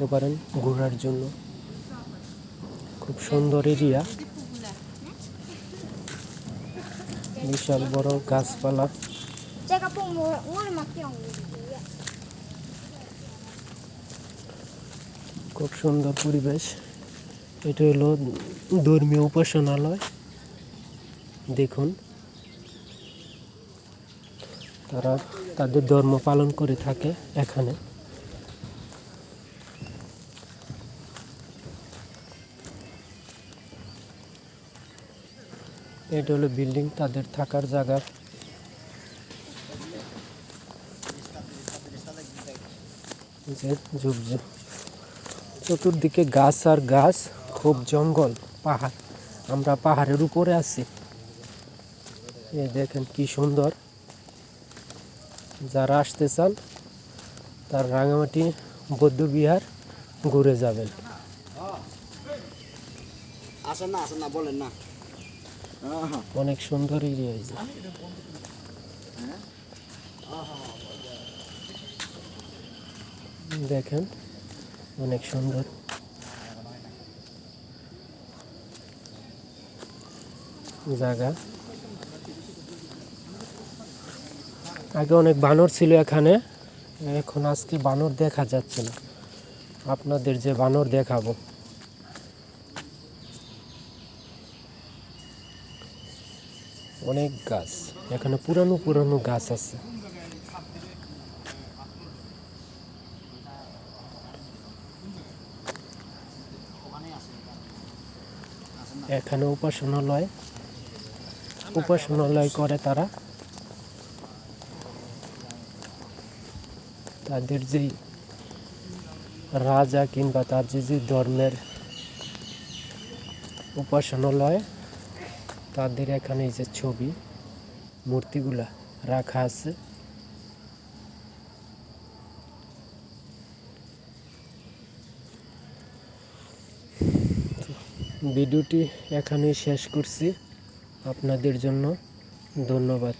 করতে পারেন ঘোরার জন্য। খুব সুন্দর এরিয়া। বিশাল বড় গাছপালা। খুব সুন্দর পরিবেশ। এটা হলো ধর্মীয় উপাসনালয়। দেখুন। তারা তাদের ধর্ম পালন করে থাকে এখানে। এটা হলো বিল্ডিং, তাদের থাকার জায়গা। চতুর্দিকে গাছ আর গাছ, খুব জঙ্গল, পাহাড়। আমরা পাহাড়ের উপরে আছি। এই দেখেন কি সুন্দর। যারা আসতে চান, তার রাঙামাটি, বৌদ্ধ বিহার ঘুরে যাবেন। আসেন না আসেন না, বলেন না। অনেক সুন্দর এরিয়া দেখেন, অনেক সুন্দর। জায়গা। আগে অনেক বানর ছিল এখানে, এখন আজকে বানর দেখা যাচ্ছে না। আপনাদের যে বানর দেখাবো। অনেক গাছ। এখানে পুরানো পুরানো গাছ আছে। এখানে উপাসনালয়। উপাসনালয় করে তারা। তাদের যেই রাজা কিংবা তার যে যে ধর্মের উপাসনালয় তাদের এখানে এই যে ছবি, মূর্তিগুলা রাখা আছে। ভিডিওটি এখানেই শেষ করছি। আপনাদের জন্য ধন্যবাদ।